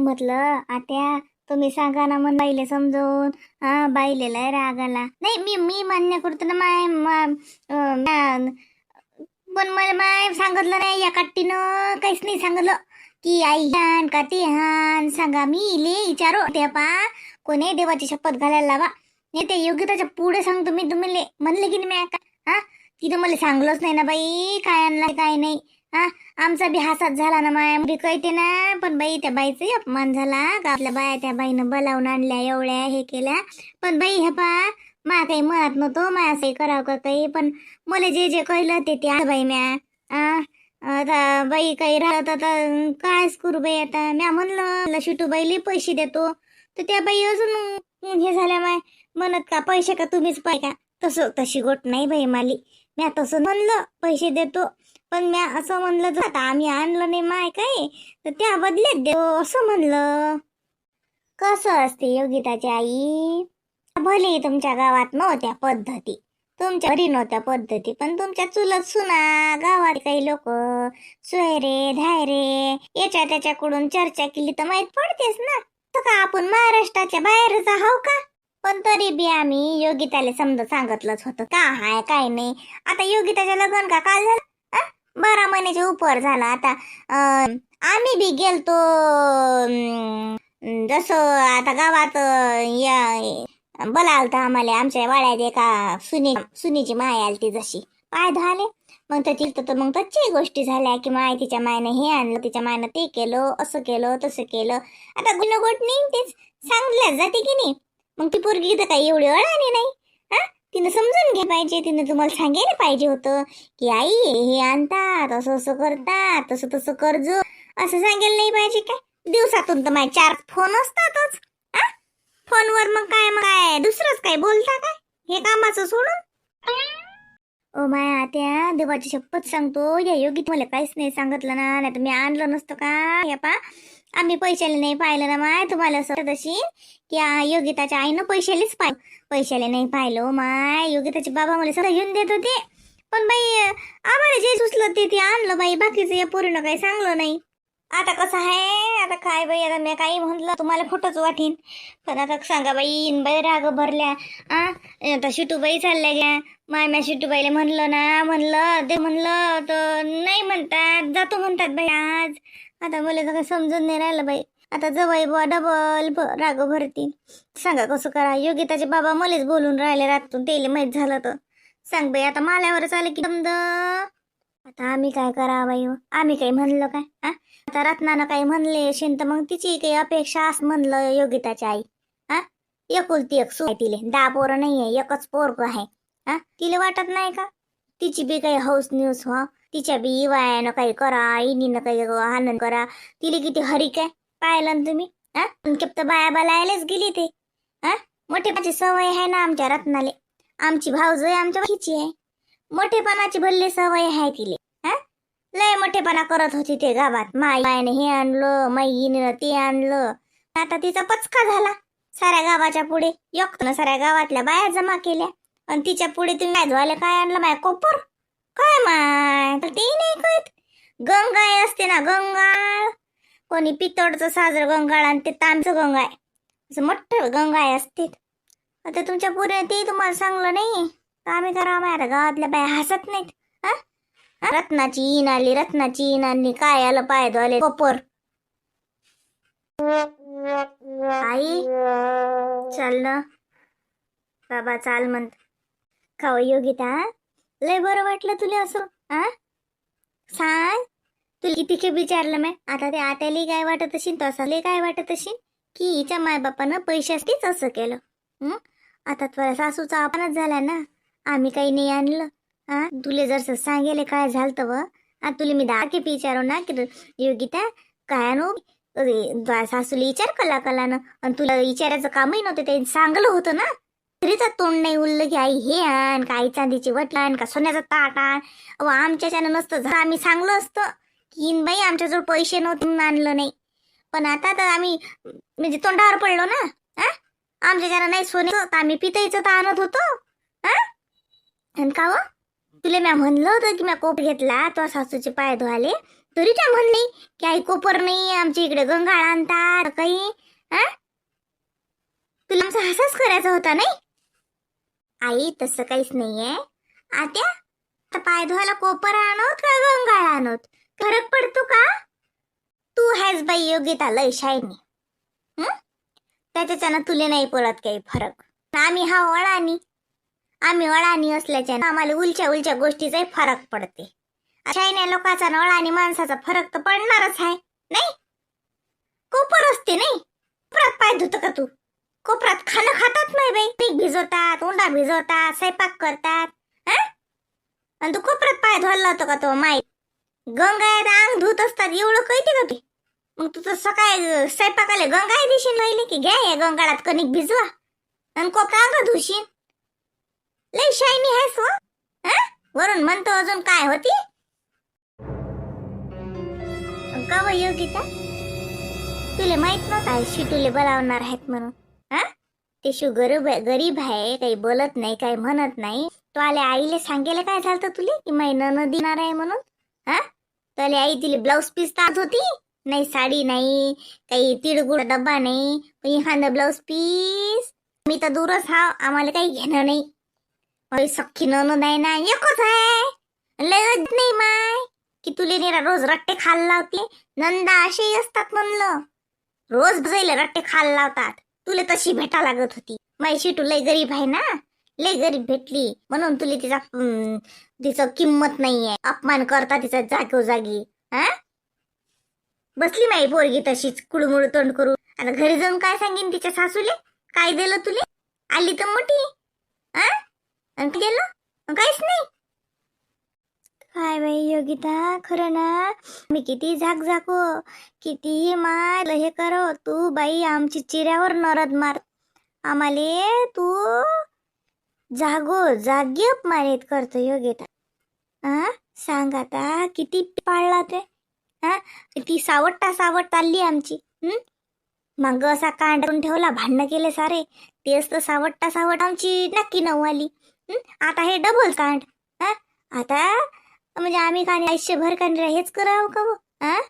म्हटलं आत्या तुम्ही सांगा ना मग बाईले समजून हा बाईले लय राग आला नाही मी मी मान्य करतो ना माय पण मला माय सांगितलं नाही या काट्टीनं काहीच नाही सांगितलं. की आई हान का ते हान सांगा मी इले विचारो. ते पा कोणी देवाची शपथ घालायला लावा. नाही ते योग्यताच्या पुढे सांगतो मी तुम्ही म्हणले की नाही मी का हा? तिथं मला सांगलंच नाही ना बाई काय आणला काय नाही. हा आमचा बी हासात झाला ना माया. बी कळते ना पण बाई त्या बाईचा अपमान झाला. का आपल्या बाया त्या बाईनं बोलावून आणल्या एवढ्या हे केल्या. पण बाई हे पा मा काही म्हणत नव्हतो माया असं करावं का काही. पण मला जे जे कळलं ते ते बाई म्या. आ आता बाई काही राहत आता कायच करू बाई आता. म्या म्हणलं शिटू बाईले पैसे देतो. तर त्या बाई अजून हे झाल्या माय. म्हणत का पैसे का तुम्हीच पाय का? तसं तशी गोट नाही बाई माली. म्या तसं म्हणलं पैसे देतो. पण म्या असं म्हणलं जर आता आम्ही आणलं नाही माय काय तर त्या बदल्यात देऊ असं म्हणलं कसं असते योगिताची आई? भले तुमच्या गावात नव्हत्या पद्धती तुमच्या घरी नव्हत्या पद्धती पण तुमच्या चुलत सुना गावात काही लोक सोयरे धायरे याच्या त्याच्याकडून चर्चा केली तर माहीत पडतेच ना. तर का आपण महाराष्ट्राच्या बाहेरच आहो का? पण तरी बी आम्ही योगिताला समजा सांगितलंच होतं का हाय काय नाही. आता योगिताच्या लग्न का काल झालं? बारा महिन्याच्या उपर झाला. आता आम्ही बी गेलतो जसं आता गावात या बोलावलं आम्हाला आमच्या वाड्यात एका सुनी सुनीची माय आली ती जशी. पाय झाले मग तर तिथं तर मग तच्ची गोष्टी झाल्या की माय तिच्या मायनं हे आणलं तिच्या मायनं ते केलं असं केलं तसं केलं. आता गुणगोट नाही तेच सांगल्या जाते की नाही. मग ती पोरगी तर काही एवढी अळाणी नाही. हा? तिनं समजून घ्या पाहिजे तिनं तुम्हाला सांगायला पाहिजे होतं की आई हे आणतात असं असं करतात तसं तसं कर्ज. असं सांगायला नाही पाहिजे काय? दिवसातून तर माझे चार फोन असतातच. फोनवर मग काय मग काय? दुसरंच काय? बोलता काय? हे कामाचं सोडून? ओ माया त्या देवाची शपथ सांगतो. या योगी मला काहीच नाही सांगितलं ना नाही तर मी आणलं नसतं का? या पा आम्ही पैशाला नाही पाहिलं ना माय. तुम्हाला असं तशी? की योगिताच्या आईनं पैशालेच पाहिलं. पैशाले नाही पाहिलं ओ माय. योगिताचे बाबा मला सगळं घेऊन देत होते. पण बाई आम्हाला जे सुचलं ते ते आणलं बाई. बाकीचं या पोरीनं काही सांगलं नाही. आता कसं आहे? आता काय बाई? आता मी काही म्हटलं तुम्हाला खोटंच वाटीन. पण आता सांगा बाई इन बाई राग भरल्या. आ आता शिटूबाई चालल्या घ्या माय म्या शिटूबाईला म्हणलं ना म्हणलं ते म्हणलं तर नाही म्हणतात. जातो म्हणतात बाई आज. आता मला तर काही समजून नाही राहिलं बाई. आता जवळ बुवा डबल भ राग भरतील सांगा कसं करा? योगिताचे बाबा मलाच बोलून राहिले रातून. तेले माहीत झालं तर सांग बाई आता माल्यावरच आले की समज आता आम्ही काय करा बाई हो? आम्ही काही म्हणलं काय? हा आता रत्नानं काही म्हणले असेल तर मग तिची काही अपेक्षा असं म्हणलं योगिताची आई. हा एकुलती एक सू आहे तिले. दहा पोरं नाही आहे एकच पोरग आहे. हा तिला वाटत नाही का? तिची बी काही हौस न्यूज हो. तिच्या बी वायानं काही करा इनीनं काही आनंद करा. तिला किती हरी काय पाहिलं ना तुम्ही? हा? तर बाया बालायलाच गेली ते. हा? मोठेपणाची सवय आहे ना आमच्या रत्नाले. आमची भाऊज आमच्या भाईची आहे. मोठेपणाची भल्ली सवय आहे तिले. हा? लय मोठेपणा करत होती ते गावात. माई मायने हे आणलं माईनं ते आणलं. आता तिचा पचका झाला. साऱ्या गावाच्या पुढे. एकटं साऱ्या गावातल्या बाया जमा केल्या. आणि तिच्या पुढे तुम्ही काय झाले काय आणलं? माय कोपर? काय माय? तर ते नाही कळत. गंगाळ असते ना गंगाळ. कोणी पितळचं साजरं गंगाळ आणि ते तांबचं गंगाळ. असं मोठं गंगाळ असते. आता तुमच्या पुरे ते तुम्हाला सांगलं नाही? तर आम्ही करा आता गावातल्या बाया हसत नाहीत. हा? रत्नाची इन आली रत्नाची इन आली काय आलं पाय धुवाले कोपर. आई चल ना. बाबा चाल म्हणत खाव योगिता लय बरं वाटलं तुला असं आ? सांग. तुला किती खेप विचारलं मी. आता ते आत्याला काय वाटत असेल तसाले काय वाटत असेल की हिच्या मायबापानं पैशासाठीच असं केलं. आता तुला सासूचा आपणच झाला ना. आम्ही काही नाही आणलं. हा तुले जर सांगेले काय झालं व? आता तुला मी दहा खेप विचारू ना की योगिता काय आणू? सासूला विचार कला कलानं आणि तुला विचारायचं कामही नव्हतं ते सांगलं होतं ना. तरीच तोंड नाही उरलं की आई हे आण का आई चांदीची वटलान आण का सोन्याचं ताट आण. अहो आमच्याच्यानं नसतं झालं. आम्ही सांगलो असतं की बाई आमच्याजवळ पैसे नव्हते आणलं नाही. पण आता तर आम्ही म्हणजे तोंडावर पडलो ना हा आमच्याच्यानं नाही सोने तर आम्ही पितईचं तर आणत होतो हा आणि का हो? व तुला म्या म्हणलं होतं की म्या कोप घेतला तो सासूचे पाय धुवाले. तरी त्या म्हणली की आई कोपर नाही आमच्या इकडे गंगाळ आणतात काही हा तुला आमचा हसाच करायचा होता नाही? आई तसं काहीच नाहीये. आत्या आता पाय धुवायला कोपर आणत का गंगाळ आणत? फरक पडतो का? तू हॅज बाई योगिता लय शायनी. हं? त्याच्याच्यानं तुले नाही पडत काही फरक. आम्ही हा वळानी आम्ही वळानी असल्याच्यानं आम्हाला उलच्या उलच्या गोष्टीचाही फरक पडते. शायन्या लोकांचा नळ आणि माणसाचा फरक तर पडणारच आहे नाही? कोपर असते नाही? कोपरात पाय धुत का तू? कोपरात खाणं खातात नाही बाई. पीक भिजवतात ओंडा भिजवतात स्वयंपाक करतात आणि तू कोपऱ्यात पाय धुवायला होतो का तो माहीत गंगायत अंग धुत असतात एवढं कळते का ते मग तू तर सकाळी स्वयंपाकाला गंगाय दिशील राहिली की घ्या या गंगाळात कणिक भिजवा आणि कोपरा अंग धुशील लई शायनी आहेस हो, व वरून म्हणतो अजून काय होती? का व योगिता तुले माहीत नव्हता शिटूले बोलावणार आहेत म्हणून. हा? ते शू गरीब आहे गरीब काही बोलत नाही काही म्हणत नाही. तो आले आईला सांगेल काय झालं तुले? की मै न देणार आहे म्हणून? हा? तर आई तिले ब्लाऊज पीस तात होती. नाही साडी नाही काही तिळगुळ डब्बा नाही पण एखादा ब्लाऊज पीस. मी तर दूरच हा आम्हाला काही घेणं नाही. माझी सख्खी ननद आहे ना एकच आहे. लगत नाही माय. की तुले निरा रोज रट्टे खायला लावते? नंदा असेही असतात म्हणलं. रोज जायला रट्टे खायला लावतात. तुला तशी भेटा लागत होती? माई शिटू लय गरीब आहे ना. लय गरीब भेटली. म्हणून तुला तिचा तिचं किंमत नाहीये. अपमान करता तिचा जागोजागी. हा? बसली माई पोरगी तशीच कुळमुळ तोंड करू आता घरी जाऊन काय सांगेन तिच्या सासूले? काय दिलं तुले? आली तर मोठी. हा? आणि काहीच नाही. काय बाई योगिता खरं ना? मी किती झाक झाको किती माल हे करो. तू बाई आमची चिऱ्यावर नरद मार. आम्हाले तू जागो जागी अपमानित करतो योगिता. हा सांग आता किती पाळला ते? हा ती सावटता सावट चालली आमची मग असा कांडून ठेवला भांडणं केले सारे. तेच तर सावटता सावट आमची नक्की नऊ आली आता हे डबल कांड. हा आता म्हणजे आम्ही काय आयुष्यभर काय हेच करावं का हो? हा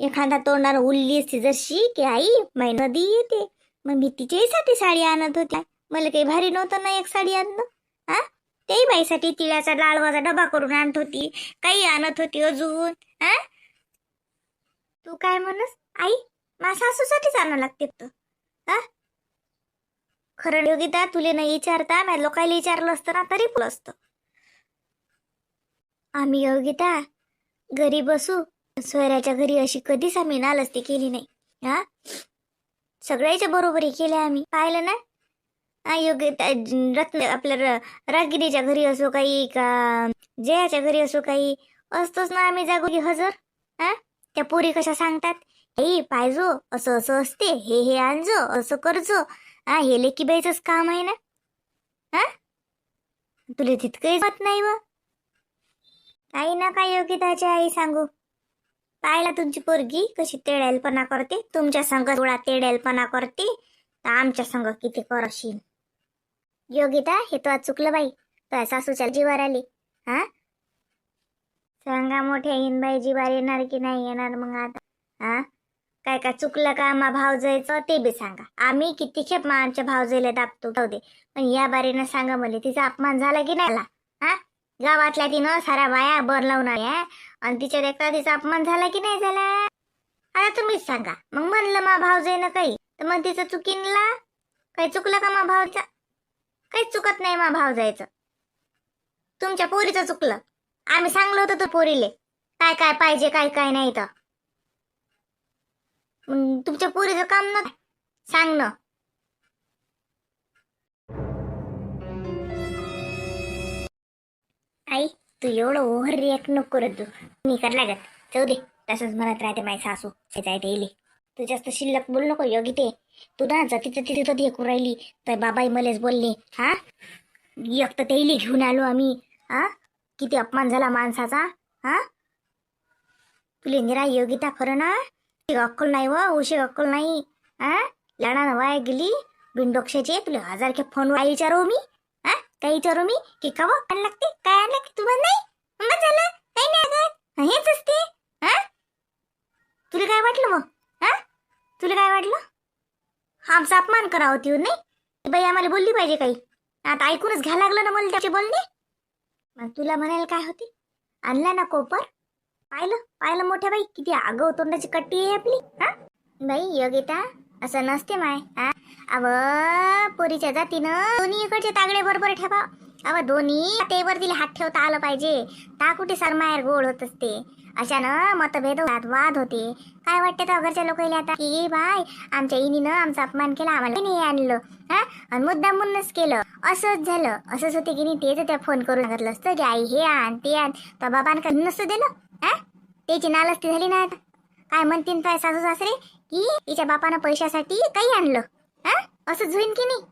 एखादा तोंडावर उरली असती जशी की आई माय नदी येते मग मी तिच्याहीसाठी साडी आणत होती. मला काही भारी नव्हतं ना एक साडी आणणं. हा तेही बाईसाठी तिळाचा लाडवाचा डबा करून आणत होती. काही आणत होती अजून. हा तू काय म्हणस? आई माझ्या सासूसाठीच आणावं लागते तर हा खरं योगिता तुले नाही विचारता मी लोकायला विचारलं असतं ना तरी पुलं असतं. आम्ही योगिता घरी बसू. सोयऱ्याच्या घरी अशी कधीच आम्ही नालस्ती केली नाही. हा? सगळ्याच्या बरोबरी केल्या आम्ही. पाहिलं ना? हा रत्न आपल्या र- घरी असो काही का जयाच्या घरी असो काही असतोच ना आम्ही जागोगी हजर. हा? त्या पोरी कशा सांगतात? हे पाहिजो असं असं असते. हे हे आणजो असं करजो. हा हे लेकीबाईचंच काम आहे ना? हा? तुला तितकंही जात नाही व? काही ना काय योगिताची आई सांगू? पाहिला तुमची पोरगी कशी तेड्यालपणा करते? तुमच्या संग थोडा तेड्यालपणा करते? तर आमच्या संग किती करशील? योगिता हे तो आज चुकलं बाई. तो सासूच्या जीवार आली. हा? सांगा मोठ्या हिनबाई जीवार येणार की नाही येणार मग आता? हा? काय काय चुकलं का मा भावजयचं ते बी सांगा. आम्ही किती खेप मा आमच्या भावजयला दाबतो. जाऊ दे. पण या बारीनं सांगा मला तिचा अपमान झाला की नाही हा? गावातल्या तिनं साऱ्या बाया बर लावून आल्या. आणि तिच्या देखता तिचा अपमान झाला की नाही झाला? आता तुम्हीच सांगा. मग म्हणलं मा भाव जाईन काही. तर मग तिचं चुकीनला? काही चुकलं का मा भावचा काहीच चुकत नाही मा भाव जायचं तुमच्या पोरीचं चुकलं. आम्ही सांगलो होतो तो पोरीले. काय काय पाहिजे काय काय नाही तर. तुमच्या पोरीचं काम न. सांगणं आई तू एवढं ओव्हर रिॲक्ट नको करत तू. मी कर लागत. जाऊ दे. तसंच म्हणत राहते माय सासू. त्याच्या येईल तू जास्त शिल्लक बोल नको योगी ते तू ना जती जती तिथं ती करू राहिली. तर बाबाई मलेच बोलले हा? एक तर तेली घेऊन आलो आम्ही. हा? किती अपमान झाला माणसाचा. हा? तुले निरा योगिता खरं ना? अक्कल नाही व उशी अक्कल नाही. हा? लढानं वाया गेली. बिनडोक्षाची तुला हजार के फोन काय विचारू मी. काय विचारू मी की का आण लागते. काय आण लागते? तुम्हाला नाही? मग झालं. काही नाही अगं. हेच असते. हा? तुला काय वाटलं मग? हा? तुला काय वाटलं? आमचा अपमान करा होती नाही? बाई आम्हाला बोलली पाहिजे काही. आता ऐकूनच घ्या लागलं ना मला त्याचे बोलणे. मग तुला म्हणायला काय होते? आणला ना कोपर. पाहिलं? पाहिलं मोठ्या बाई? किती आगाऊ तोंडाची कट्टी आहे आपली. हा? बाई योगिता असं नसते माय. हा? अव पोरीच्या जातीनं दोन्ही इकडचे तागडे बरोबर ठेवा. अव दोन्ही तेवर तिला हात ठेवता आलं पाहिजे. ता कुठे सरमायर गोड होत असते. अशानं मतभेद होतात वाद होते. काय वाटते तर घरच्या लोकांना आता? की बाय आमच्या इनीनं आमचा अपमान केला आम्हाला नाही आणलं. हा? आणि मुद्दाम म्हणूनच केलं. असंच झालं. असंच होते की नाही तेच त्या फोन करून सांगितलं असतं की आई हे आण ते आण. तर बाबांना काय नसतं दिलं? हा? त्याची नालस्ती झाली ना आता. काय म्हणतीन काय सासू सासरे? की तिच्या बापानं पैशासाठी काही आणलं. असंच होईन की नाही?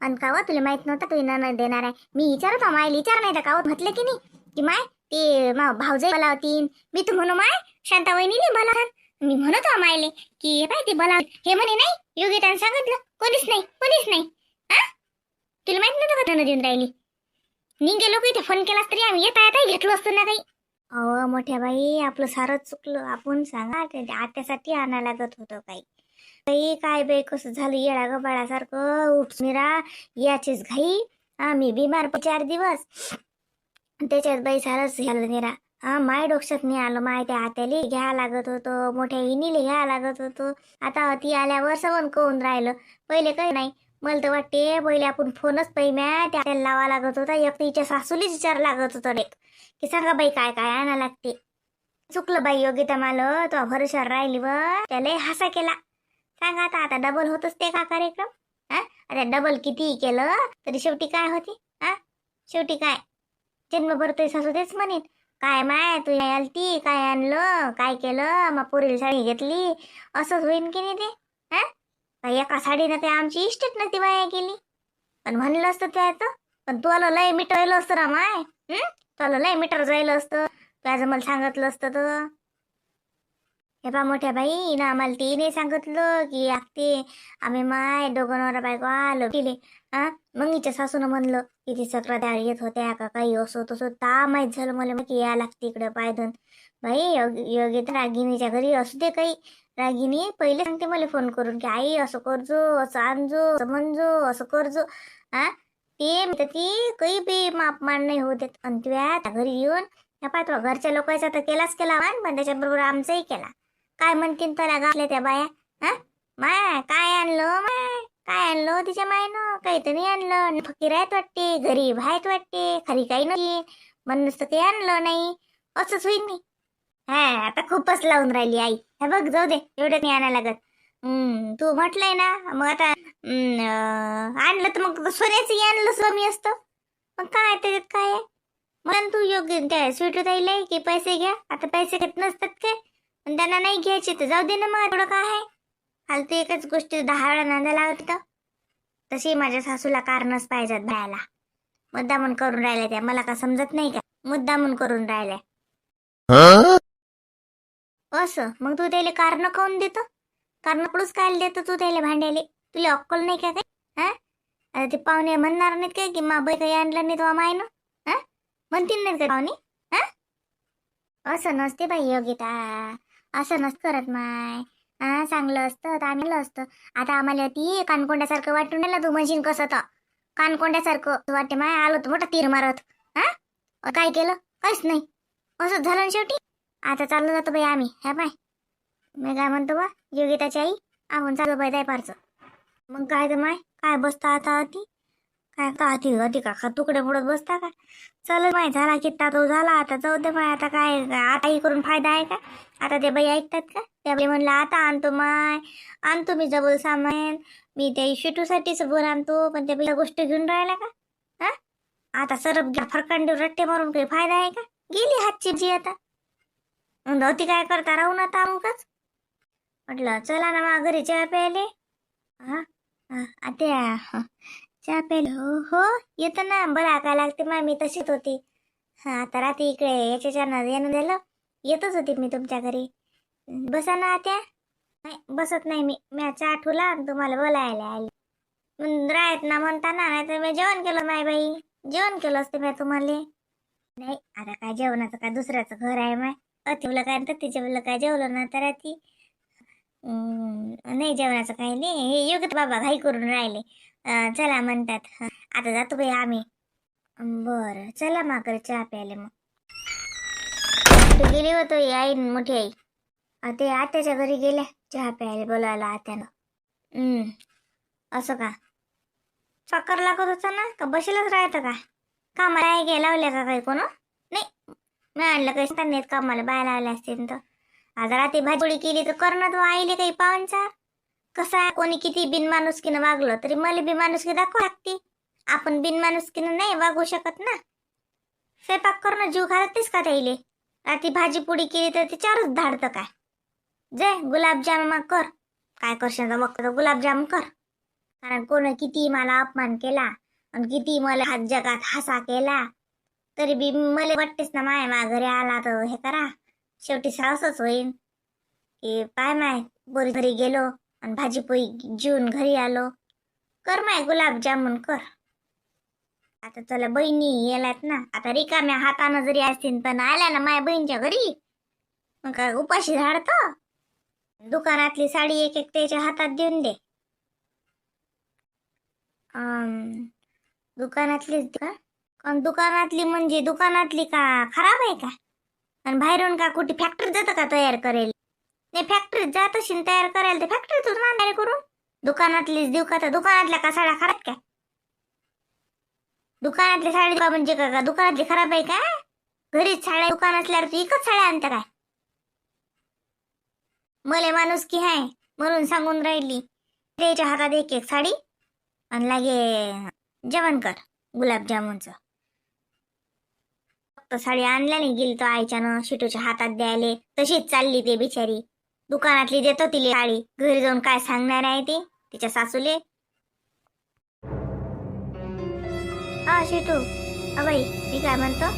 आणि कावा तुला माहीत नव्हतं तू नणद देणार आहे? मी विचारत माय विचार नाही तर कावत म्हटलं की नाही? की माय ते मा भाऊजाई मला होतीन मी तू म्हणू माय शांता वहिनी बला मी म्हणत मायले की हे पाय ते बला हे म्हणे नाही योगिताने सांगितलं. कोणीच नाही कोणीच नाही. हा तुला माहीत नव्हतं का धन देऊन राहिली? निघे लोक इथे फोन केलास तरी आम्ही येता येता घेतलो असतो ना काही. अहो मोठ्या बाई आपलं सारं चुकलं. आपण सांगा ते आत्यासाठी आणायला लागत होतं काही. ताई काय बाई कसं झालं येडा गबाळासारखं उठ मिरा याचीच घाई. आम्ही बिमार प- चार दिवस. त्याच्यात बाई सारंच झालं निरा हा माय डोक्षात नाही आलं माय त्या आत्याले घ्या लागत होतं मोठ्या इनीले घ्या लागत होतं. आता ती आल्यावर सवन कोण राहिलं. पहिले काही नाही. मला तर वाटते पहिले आपण फोनच पैम्या त्या लावा लागत होता. एक तिच्या हिच्या सासूलीच विचार लागत होता रे की सांगा बाई काय काय आणा लागते? चुकलं बाई योगिता माल तो भरोशावर राहिली व त्याला हसा केला. सांग आता आता डबल होत असते का कार्यक्रम? हा? आता डबल किती केलं तरी शेवटी काय होते? हा? शेवटी काय? जन्मभर ते सासू तेच म्हणेन. काय माय तू आलती काय आणलं काय केलं मग पोरीला साडी घेतली असंच होईन की नाही ते? हा? एका साडीनं ते आमची इष्टच नव्हती बाया केली. पण म्हणलं असतं त्याचं पण तुला लय मिटवलं असतं ना माय तुला लय मीटर जायला असतं. त्याचं मला सांगितलं असतं तर. हे पा मोठ्या बाई ना आम्हाला ते नाही सांगितलं की आखते आम्ही माय दोघं नवरा बायको आलो गेले हा मग हिच्या सासून म्हणलं की ती तक्रार येत होत्या का काही? असो तसं ता माहीत झालं मला मग या लागते इकडं पायधन. बाई योग तर रागिनीच्या घरी असू दे काही. रागिनी पहिले सांगते मला फोन करून की आई असं करजो असं आणजो असं म्हणजो असं करजो. हा ते म्हणते ती काही बी मापमान नाही होत आहेत. आणि तुया त्या घरी येऊन या पाय घरच्या लोकांचा तर केलाच केला मान पण त्याच्याबरोबर आमचाही केला. काय म्हणतील तर गाठल्या त्या बाया? हा? माय काय आणलं? माय काय आणलं? तिच्या मायनं? काहीतरी आणलं. फकीर आहेत वाटते गरीब आहेत वाटते खरी काही नाही. म्हणून नुसतं ते आणलं नाही. असंच होईल मी. हा आता खूपच लावून राहिली आई. हे बघ जाऊ दे एवढं नाही आणायला लागत. तू म्हटलंय ना मग आता आणलं तर मग सोन्याचं आणलं स्वामी असतं. मग काय त्याच्यात काय आहे? मग तू योग्य त्या स्वीट द्यायला की पैसे घ्या. आता पैसे घेत नसतात काय? पण त्यांना नाही घ्यायची तर जाऊ दे ना मग थोडं काय आहे? ते एकच गोष्टी दहा वेळा नांदा लावत तर. तशी माझ्या सासूला कारणच पाहिजेत बायाला मुद्दामून करून राहिल्या त्या मला का समजत नाही का? मुद्दामून करून राहिल्या. असं मग तू त्याला कारण काऊन देतो? कारण कुठंच काय देतो तू त्याला भांड्याले? तुला अक्कल नाही का काय हा? आता ते पाहुणे म्हणणार नाहीत काय की मा बाई काही आणलं नाही तो मायनं? हा? म्हणतील नाही का पाहुणे? हा? असं नसते बाई योगिता. असं नसतं करत माय. हा चांगलं असतं तर आम्ही असतं. आता आम्हाला ती कानकोंड्यासारखं वाटून राहिलं तू म्हणशील कसं तर. कानकोंड्यासारखं तू वाटते माय आलो तर मोठा तीर मारत. हा? काय केलं? काहीच नाही. असंच झालं ना शेवटी? आता चाललो जातो बाई आम्ही ह्या पाय मी काय म्हणतो बा योगिताची आई आपण चालू बाई दाय पारचं मग काय तर माय काय बसता आता ती? काय का अति अति का तुकडे मोडत बसता का? चल माय झाला कित्ता तो झाला. आता जाऊ दे माय आता काय आताही करून फायदा आहे का? आता ते बाई ऐकतात का? त्या बाई म्हणलं आता आणतो माय. आणतो मी जवळ सामान. मी त्या शेटूसाठीच बोल आणतो. पण त्या बाई गोष्ट घेऊन राहिला का? हा? आता सरप घ्या फरकांडे रट्टे मारून काही फायदा आहे का? गेली हातची जी आता. मग काय करता? राहून आता अमुकच म्हटलं चला ना मा घरी चहा प्यायले. हा? हा, चहा प्यायले हो हो येतो ना. बरं आका लागते. मा मी तशीच होती. हा आता रात्री इकडे. याच्याच्या येणं झालं येतच होती मी तुमच्या घरी. बसा ना आत्या. नाही बसत नाही मी. मी चहा आठवला तुम्हाला बोलायला आले. राहत ना म्हणताना नाही तर मी जेवण केलं नाही बाई. जेवण केलं असते मी तुम्हाला. नाही आता काय जेवणाचं काय दुसऱ्याचं घर आहे माय. अतिवलं काय तर तिच्या काय जेवलं ना तर ती नाही जेवणाचं काही नाही. हे योगत बाबा घाई करून राहिले. चला म्हणतात. आता जातो बाई आम्ही. बरं. चला माकर चहा प्यायला मग. तू गेली होतो आई मोठी आई. ते आत्याच्या घरी गेल्या चहा प्यायला बोलायला आत्यानं. असं का? चक्कर लागत होता ना? का बसेलच राहतं का? कामाला आहे गे लावल्या का काही कोण? नाही. मी आणलं काही सांगता नाहीत कामाला बाय लावल्या असतील तर. आज रात्री भाजी केली तर कर ना तू आईले काही पाहुणचार. कसं आहे कोणी किती बिनमानुसकीनं वागलं तरी मला बिनमानुसकी दाखवा लागते. आपण बिनमानुसकीनं नाही वागू शकत ना. स्वयंपाक करणं जीव घालतेस का त्याईले? रात्री भाजी पुडी केली तर त्याच्यावरच धाडतं काय? जय गुलाबजाम मग कर. काय करशील तर मग तर गुलाबजाम कर. कारण कोण किती मला अपमान केला आणि किती मला हात जगात हसा केला. तरी बी मला वाटतेच ना माय मा घरी आला तर हे करा. शेवटी साहसच होईन. की पाय माय बोरी घरी गेलो. आणि भाजी जेवून घरी आलो. कर माय गुलाबजामुन कर. आता चला बहिणी येलात ना आता रिकाम्या हातानं जरी असतील पण आल्या ना माझ्या बहिणीच्या घरी. मग काय उपाशी झाडत? दुकानातली साडी एक एक त्याच्या हातात देऊन दे. अं, दुकानातलीच का अन दुकानातली म्हणजे दुकानातली का खराब आहे का? आणि बाहेरून का कुठे फॅक्टरी जातं का तयार करेल? नाही फॅक्टरीत जात असेल तयार करायला ते फॅक्टरीतून ना करून. दुकानातलीच देऊ का तर दुकानातल्या का साड्या खराब काय दुकानातली साडी का म्हणजे का? दुकानातली खराब आहे का? घरीच साड्या दुकानातल्यावर तू एकच साड्या आणता काय? मले माणूस की हाय म्हणून सांगून राहिली. त्याच्या हातात एक एक साडी आणि लागे जेवण कर गुलाबजामुनच फक्त साडी आणल्या नाही गेली तो आईच्यानं शिटूच्या हातात द्यायले. तशीच चालली ते बिचारी. दुकानातली देतो तिले साडी. घरी जाऊन काय सांगणार आहे ती? तिच्या सासूले? हा शिटू. अबाई मी काय म्हणतो?